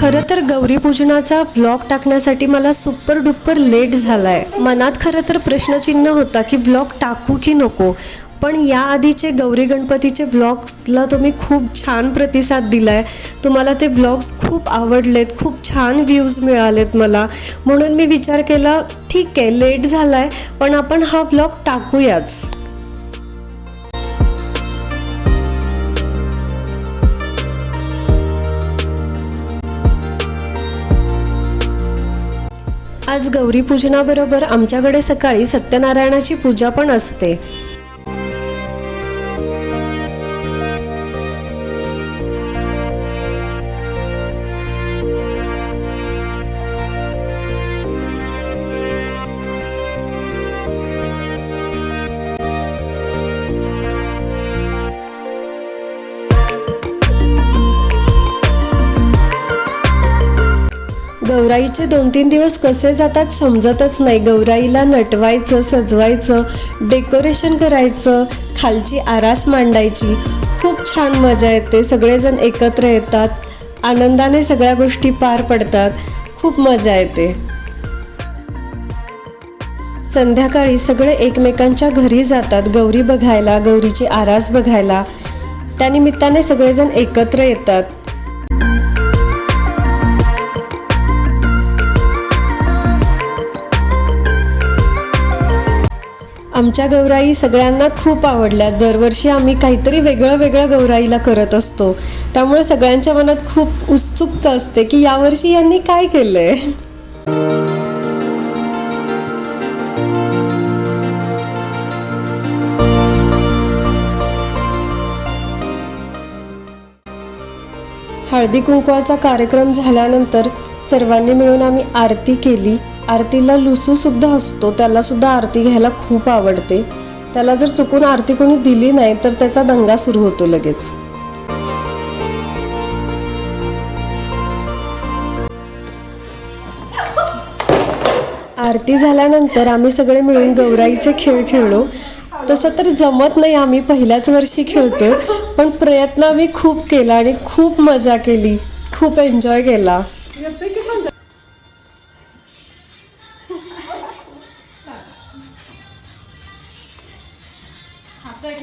खरं तर गौरी पूजनाचा व्लॉग टाकण्यासाठी मला सुपर डुपर लेट झालाय. मनात खरं तर प्रश्नचिन्ह होता की व्लॉग टाकू की नको? पण याआधीचे गौरी गणपतीचे व्लॉग्सला तुम्ही खूप छान प्रतिसाद दिलाय. तुम्हाला ते व्लॉग्स खूप आवडलेत खूप छान व्ह्यूज मिळालेत मला. म्हणून मी विचार केला ठीक आहे लेट झालाय पण आपण हा व्लॉग टाकूयाच. आज गौरी पूजनाबरोबर आमच्याकडे सकाळी सत्यनारायणाची पूजा पण असते. गौराईचे दोन तीन दिवस कसे जातात समजतच नाही. गौराईला नटवायचं सजवायचं डेकोरेशन करायचं खालची आरास मांडायची. खूप छान मजा येते. सगळेजण एकत्र येतात. आनंदाने सगळ्या गोष्टी पार पडतात. खूप मजा येते. संध्याकाळी सगळे एकमेकांच्या घरी जातात. गौरी बघायला गौरीची आरास बघायला. त्यानिमित्ताने सगळेजण एकत्र येतात. आमच्या गौराई सगळ्यांना खूप आवडल्या. दरवर्षी आम्ही काहीतरी वेगळं वेगळं गौराईला करत असतो. त्यामुळे सगळ्यांच्या मनात खूप उत्सुकता असते की यावर्षी यांनी काय केलंय? हळदी कुंकवाचा कार्यक्रम झाल्यानंतर सर्वांनी मिळून आम्ही आरती केली. आरतीला लुसूसुद्धा असतो. त्याला सुद्धा आरती घ्यायला खूप आवडते. त्याला जर चुकून आरती कोणी दिली नाही तर त्याचा दंगा सुरू होतो लगेच. आरती झाल्यानंतर आम्ही सगळे मिळून गौराईचे खेळ खेळलो. तसं तर जमत नाही आम्ही पहिल्याच वर्षी खेळतोय पण प्रयत्न आम्ही खूप केला आणि खूप मजा केली. खूप एन्जॉय केला. আপনার